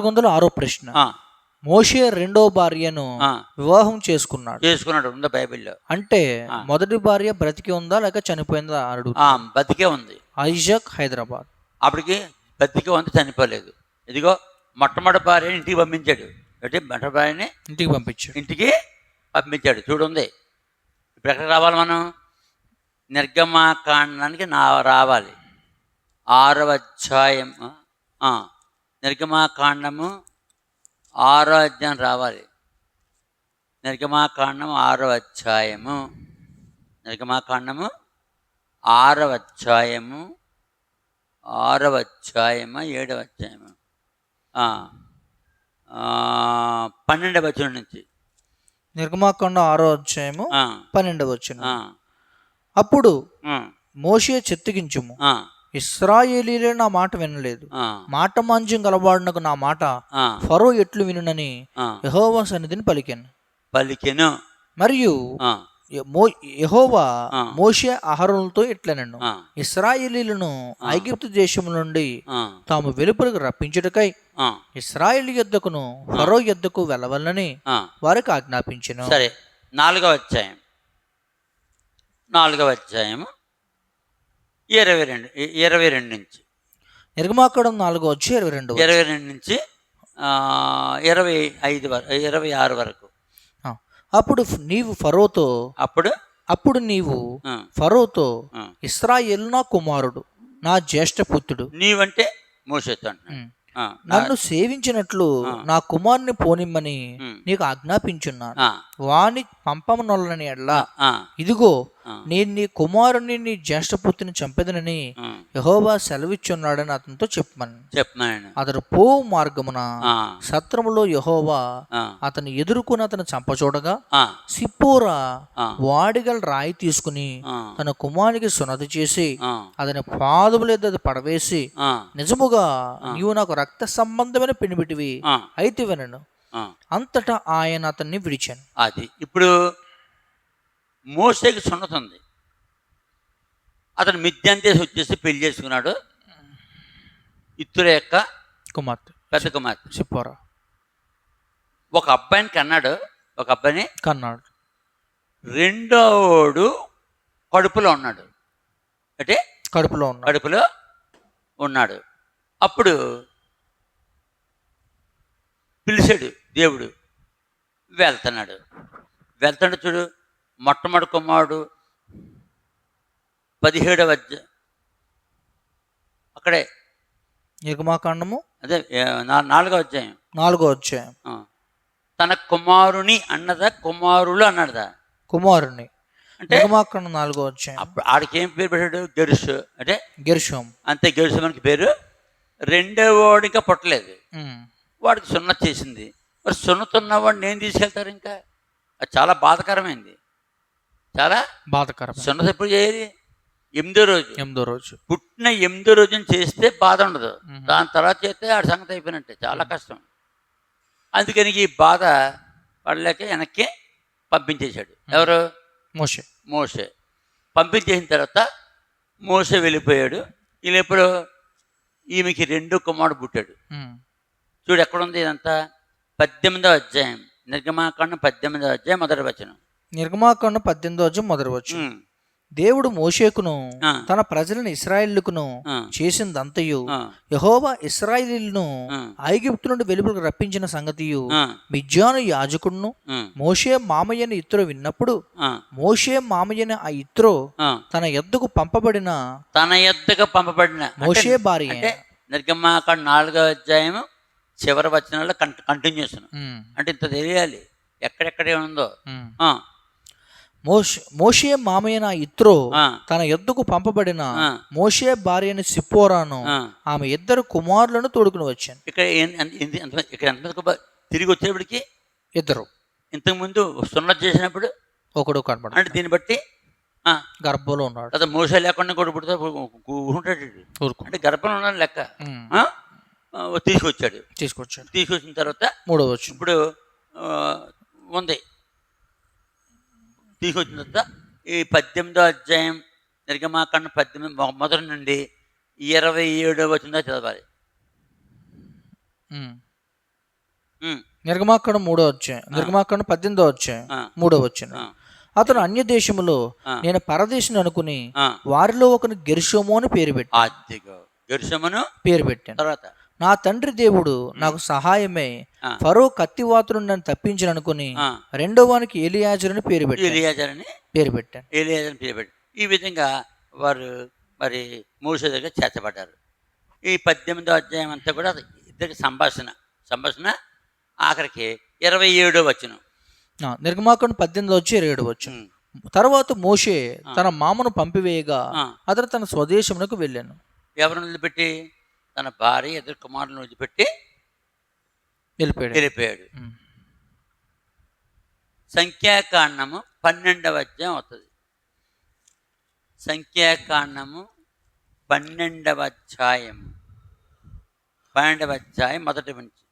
నాలుగు వందల ఆరో ప్రశ్న. మోషే రెండో భార్యను వివాహం చేసుకున్నాడు. చేసుకున్నాడు ఉందా బైబిల్లో? అంటే మొదటి భార్య బ్రతికి ఉందా లేక చనిపోయిందా అడుగు ఆ, బతికే ఉంది. ఐజాక్ హైదరాబాద్. అప్పటికి బతికే ఉంది చనిపోలేదు. ఇదిగో మొట్టమొదటి భార్యని ఇంటికి పంపించాడు. అంటే మొట్టమొదటి భార్యని ఇంటికి పంపించాడు. ఇంటికి పంపించాడు. చూడుంది ఇప్పుడు ఎక్కడికి రావాలి మనం. నిర్గమాకాండానికి నా రావాలి. ఆరవ అధ్యాయం ఆ, నిర్గమాకాండము ఆరో అధ్యాయం రావాలి. నిర్గమాకాండము ఆరో అధ్యాయము. నిర్గమాకాండము ఆరవ అధ్యాయము ఆరవ అధ్యాయము ఏడవ అధ్యాయము. పన్నెండవ వచనం నుంచి. నిర్గమాకాండ ఆరో అధ్యాయము పన్నెండవ వచ్చిన అప్పుడు మోషే చెత్తగించుము. ఇస్రాయేలీలే నా మాట వినలేదు. మాట మాంజ్యం గలవాడునకు నా మాట ఫరో ఎట్లు వినునని. యహోవా సన్నిధిని పలికాను. పలికెను. మరియు యెహోవా. మోషే అహరోనుతో ఇట్లనెను ఇస్రాయేలీలను ఐగుప్తు దేశం నుండి తాము వెలుపలకు రప్పించుటకై ఇస్రాయేల్ యొద్దకును ఫరో యొద్దకు వెళ్ళవలనని. వారికి ఆజ్ఞాపించెను. సరే నాలుగవ అధ్యాయం. నాలుగవ అధ్యాయము. ఇరవై రెండు ఇరవై రెండు నుంచి. నిర్గమాకడం నాలుగో వచ్చి ఇరవై రెండు ఇరవై రెండు నుంచి ఇరవై ఐదు వరకు ఇరవై ఆరు వరకు. అప్పుడు నీవు ఫరోతో అప్పుడు? అప్పుడు నీవు ఫరోతో. ఇస్రాయేల్ నా కుమారుడు నా జ్యేష్ఠ పుత్రుడు? నీవంటే మోసేతో నన్ను సేవించినట్లు నా కుమారుని పోనిమ్మని. నీకు ఆజ్ఞాపించున్నాను. వాని పంపమనొల్లని ఎడ్లా ఇదిగో. నేను నీ కుమారుని నీ జ్యేష్ఠపుత్రిని చంపెదనని. యహోవా సెలవిచ్చున్నాడని అతనితో చెప్పమని. చెప్పమనండి అతడు పోవు మార్గమున సత్రములో యహోవా అతను ఎదుర్కొని అతను చంపచూడగా సిప్పోరా. వాడిగల రాయి తీసుకుని తన కుమారునికి సున్నతి చేసి అతని పాదముల ఎద్ద పడవేసి నిజముగా నీవు నాకు రక్త సంబంధమైన పెనిబిటివి ఆ, అయితే వినను. అంతటా ఆయన అతన్ని విడిచాను. అది ఇప్పుడు మోసేకి సున్నతి ఉంది అతను మిద్యంతేసి వచ్చేసి పెళ్ళి చేసుకున్నాడు. ఇత్తుల యొక్క కుమార్తె. పెద్ద కుమార్తె. సిప్పోరా. ఒక అబ్బాయిని కన్నాడు. ఒక అబ్బాయిని కన్నాడు. రెండోడు కడుపులో ఉన్నాడు. అంటే కడుపులో ఉన్నాడు. కడుపులో ఉన్నాడు. అప్పుడు పిలిచాడు దేవుడు. వెళ్తున్నాడు. వెళ్తాడు చూడు. మొట్టమొదటి కుమారుడు పదిహేడవ అధ్యాయం అక్కడే. నిర్గమాకాండము? అదే ఏ, నా- నాలుగవ అధ్యాయం. నాలుగో అధ్యాయం. తన కుమారుని అన్నదా? కుమారులు అన్నదా? కుమారుని. అంటే నిర్గమాకాండం నాలుగో అధ్యాయం. అప్పుడు ఆడికి ఏం పేరు పెట్టాడు? గెరుసు. అంటే గెర్షోం. అంతే గెరుసు మనకి పేరు. రెండో వాడు ఇంకా పుట్టలేదు. వాడికి సున్నతి చేసింది. మరి సున్నతి ఉన్నవాడు నేను తీసుకెళ్తారు ఇంకా? అది చాలా బాధకరమైంది. చాలా బాధకరం సున్నతి ఎప్పుడు చేయాలి ఎనిమిదో రోజు. ఎనిమిదో రోజు. పుట్టిన ఎనిమిదో రోజున చేస్తే బాధ ఉండదు. దాని తర్వాత చేస్తే ఆడ సంగతి అయిపోయినట్టే. చాలా కష్టం. అందుకని ఈ బాధ పడలేక వెనక్కి పంపించేశాడు. ఎవరు? మోషే. మోసే పంపించేసిన తర్వాత మోసే వెళ్ళిపోయాడు. వీళ్ళు ఎప్పుడు? ఈమెకి రెండు కుమారుడు పుట్టాడు. చూడు ఎక్కడుంది ఇదంతా? పద్దెనిమిదో అధ్యాయం. నిర్గమాకాండం పద్దెనిమిదో అధ్యాయం మొదటి వచనం. నిర్గమాకాండం పద్దెనిమిదో అధ్యాయం మొదటి వచ్చు ఉమ్, దేవుడు మోషేకును. తన ప్రజలను ఇస్రాయిల్కును చేసిందంతయు యహోవా ఇస్రాయిలీలను ఐగుప్తు నుండి వెలుపలకు రప్పించిన సంగతియు మిజ్జాను యాజకుడును మోషే మామయ్యని ఇత్రో విన్నప్పుడు మోషే మామయ్యని ఆ ఇత్రో. తన ఎద్దుకు పంపబడిన తన ఎద్దగా పంపబడిన. మోషే భార్య నిర్గమాకాండ నాలుగో అధ్యాయం చివరి వచనాల్లో కంట కంటిన్యూషన్ ఉమ్, అంటే ఇంత తెలియాలి. ఎక్కడెక్కడే ఉందో. మోషే మామయ్యన ఇత్రో తన ఎద్దుకు పంపబడిన. మోషే భార్యని సిప్పోరాను. ఆమె ఇద్దరు కుమారులను తోడుకుని వచ్చాను. ఇక్కడ ఇక్కడ తిరిగి వచ్చేప్పటికి ఇద్దరు. ఇంతకుముందు సున్నతి చేసినప్పుడు ఒకడు కనబడ అంటే దీన్ని బట్టి గర్భంలో ఉన్నాడు. లేదా మోస లేకుండా కూడా పుడితే ఉంటాడు అంటే గర్భంలో ఉన్న లెక్క. తీసుకొచ్చాడు. తీసుకొచ్చాడు. తీసుకొచ్చిన తర్వాత మూడో వచ్చు ఇప్పుడు ఉంది. తర్వాత ఈ పద్దెనిమిదో అధ్యాయం నిర్గమాకాండ పద్దెనిమిది మొదటి నుండి ఇరవై ఏడో వచ్చిందో చదవాలి. నిర్గమాకాండం మూడో వచ్చాయి నిర్గమాకాండం పద్దెనిమిదో వచ్చాయి మూడో వచ్చిన ఆ, అతను అన్య దేశములో. నేను పరదేశిని అనుకుని. వారిలో ఒకని గెర్షోము అని పేరు పెట్టి అదిగో గెరుసమును పేరు పెట్టాను తర్వాత నా తండ్రి దేవుడు నాకు సహాయమై. ఫరో కత్తివాతును నన్ను తప్పించను అనుకుని రెండో వానికి ఎలియాజర్ అని పేరు పెట్టాను. ఎలియాజర్ అని పేరు పెట్టాను. ఎలియాజర్ అని పిలిపెట్టి ఈ విధంగా వారు మరి మూస దగ్గర చేర్చబడ్డారు. ఈ పద్దెనిమిదో అధ్యాయం అంతా కూడా ఇద్దరికి సంభాషణ. సంభాషణ ఆఖరికి ఇరవై ఏడో వచ్చిన నిర్గమాకాండం పద్దెనిమిది వచ్చి ఇరవై ఏడు వచ్చు తర్వాత మోషే తన మామను పంపివేయగా అతను తన స్వదేశమునకు వెళ్ళాను. ఎవరిని వదిలిపెట్టి? తన భార్య ఇద్దరు కుమారులను వదిలిపెట్టి వెళ్ళిపోయాడు. వెళ్ళిపోయాడు. సంఖ్యాకాండము పన్నెండవ అధ్యాయం అవుతుంది. సంఖ్యాకాండము పన్నెండవ అధ్యాయం. పన్నెండవ అధ్యాయం మొదటి నుంచి.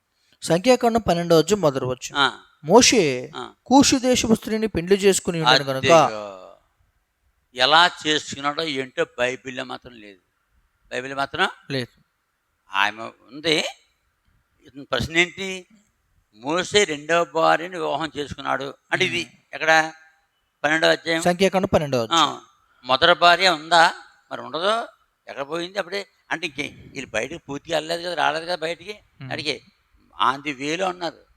సంఖ్యాకాండం పన్నెండో వచ్చి మొదటి వచ్చు మోషే. కూషు దేశపు స్త్రీని పెళ్ళి చేసుకుని ఉన్నాడు కనుక. ఎలా చేసుకున్నాడో ఏంటో బైబిల్లో మాత్రం లేదు. బైబిల్ మాత్రం లేదు. ఆమె ఉంది. ఇతని ప్రశ్న ఏంటి? మోసే రెండవ భార్యని వివాహం చేసుకున్నాడు. అంటే ఇది ఎక్కడ? పన్నెండవ అధ్యాయం? సంఖ్యాకాండం పన్నెండో ఆ, వచ్చు మొదటి భార్య ఉందా? మరి ఉండదు. ఎక్కడ పోయింది? అప్పుడే. అంటే ఇంకే వీళ్ళు బయటకు పూర్తిగా వెళ్ళలేదు కదా రాలేదు కదా బయటికి? అడిగే ఆంది వేలు అన్నారు.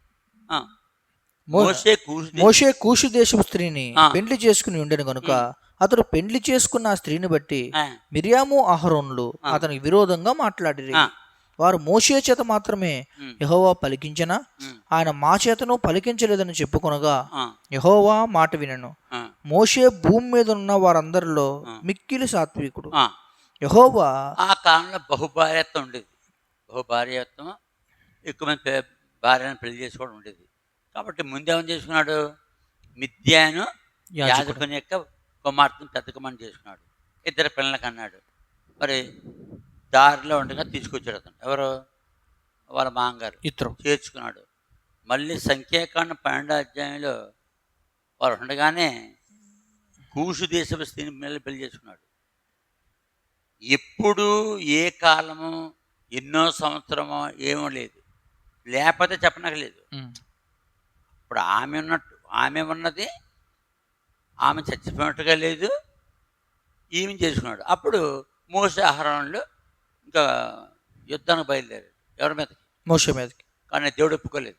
మోసే మోషే కూషు దేశపు స్త్రీని. పెండ్లి చేసుకుని ఉండను కనుక అతడు పెండ్లి చేసుకున్న ఆ స్త్రీని బట్టి మిరియాము అహరోన్లు అతనికి విరోధంగా మాట్లాడిరి. ఆ. వారు మోషే చేత మాత్రమే యహోవా పలికించనా ఆయన మా చేతను పలికించలేదని చెప్పుకొనగా యహోవా మాట వినను. మోషే భూమి మీద ఉన్న వారందరిలో మిక్కిలి సాత్వికుడు. యహోవా ఆ కాలంలో బహుభార్యత్వం ఉండేది. బహుభార్యత్వం ఎక్కువ మంది భార్యను పెళ్ళి చేసుకోవడం ఉండేది. కాబట్టి ముందేమని చేసుకున్నాడు? మిథ్యాను యాజకుని యొక్క కుమార్తెను పెద్ద చేసుకున్నాడు. ఇద్దరు పిల్లలకి అన్నాడు మరి దారిలో ఉండగా తీసుకొచ్చాడు అతను. ఎవరు? వాళ్ళ మామగారు. ఇద్దరు చేర్చుకున్నాడు. మళ్ళీ సంఖ్యాకాండ పన్నెండో అధ్యాయంలో వారు ఉండగానే కూసు దేశపు స్త్రీని మళ్ళీ పెళ్ళి చేసుకున్నాడు. ఎప్పుడు ఏ కాలము ఎన్నో సంవత్సరమో ఏమో లేదు. లేకపోతే చెప్పనక్కలేదు. ఇప్పుడు ఆమె ఉన్నట్టు ఆమె ఉన్నది ఆమె చచ్చిపోయినట్టుగా లేదు ఈమె చేసుకున్నాడు. అప్పుడు మోస ఆహారంలో ఇంకా యుద్ధానికి బయలుదేరాడు. ఎవరి మీద మోషే మీదకి. కానీ దేవుడు ఒప్పుకోలేదు.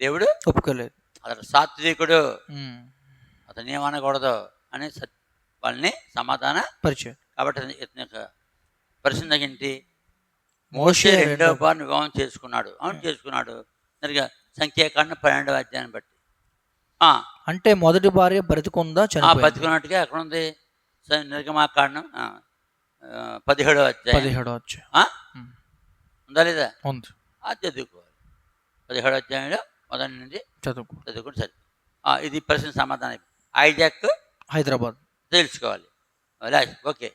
దేవుడు? ఒప్పుకోలేదు. అతను సాత్వికుడు. అతను ఏమనకూడదు అని వాళ్ళని సమాధాన పరిచయం. కాబట్టి ఇతని యొక్క పరిస్థితి తగింటి మోషే మోసే రెండవ బారిని వివాహం చేసుకున్నాడు. అవును చేసుకున్నాడు. సరిగా సంఖ్యాకాండ పన్నెండవ అధ్యాయాన్ని బట్టి. అంటే మొదటి భార్య బ్రతికుందా బతికున్నట్టుగా ఎక్కడ ఉంది నిర్గమాకాండం. పదిహేడవ అధ్యాయం. పదిహేడో ఆ? ఉందా లేదా? ఉంది. అది చదువుకోవాలి. పదిహేడవ అధ్యాయంలో మొదటి నుండి చదువుకో చదువుకుంటే సరే. ఆ, ఇది ప్రశ్న సమాధానం. ఐజాక్ హైదరాబాద్. తెలుసుకోవాలి. ఓకే.